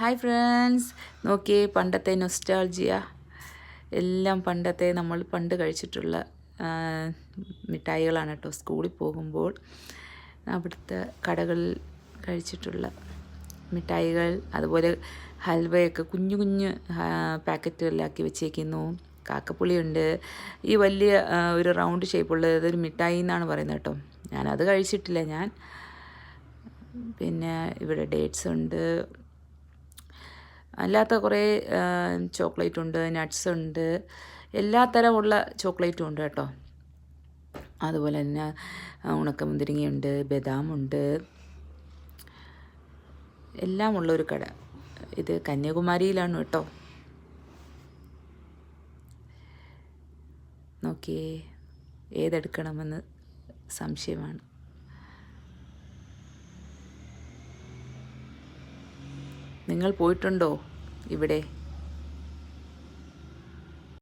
Hi friends നോക്കിയേ പണ്ടത്തെ nostalgia എല്ലാം പണ്ടത്തെ നമ്മൾ പണ്ട് കഴിച്ചിട്ടുള്ള മിഠായികളാണ് കേട്ടോ സ്കൂളിൽ പോകുമ്പോൾ അവിടുത്തെ കടകളിൽ കഴിച്ചിട്ടുള്ള മിഠായികൾ. അതുപോലെ ഹൽവയൊക്കെ കുഞ്ഞു കുഞ്ഞു പാക്കറ്റുകളിലാക്കി വെച്ചേക്കുന്നു. കാക്കപ്പുളിയുണ്ട്. ഈ വലിയ ഒരു റൗണ്ട് ഷേപ്പുള്ള ഇതൊരു മിഠായി എന്നാണ് പറയുന്നത് കേട്ടോ. ഞാനത് കഴിച്ചിട്ടില്ല ഞാൻ. പിന്നെ ഇവിടെ ഡേറ്റ്സ് ഉണ്ട്. അല്ലാത്ത കുറേ ചോക്ലേറ്റ് ഉണ്ട് നട്ട്സ് ഉണ്ട് എല്ലാ തരമുള്ള ചോക്ലേറ്റും ഉണ്ട് കേട്ടോ. അതുപോലെ തന്നെ ഉണക്കമുന്തിരിങ്ങയുണ്ട് ബദാമുണ്ട് എല്ലാം ഒരു കട. ഇത് കന്യാകുമാരിയിലാണ് കേട്ടോ. നോക്കിയേ ഏതെടുക്കണമെന്ന് സംശയമാണ്. നിങ്ങൾ പോയിട്ടുണ്ടോ? ഇവിടെ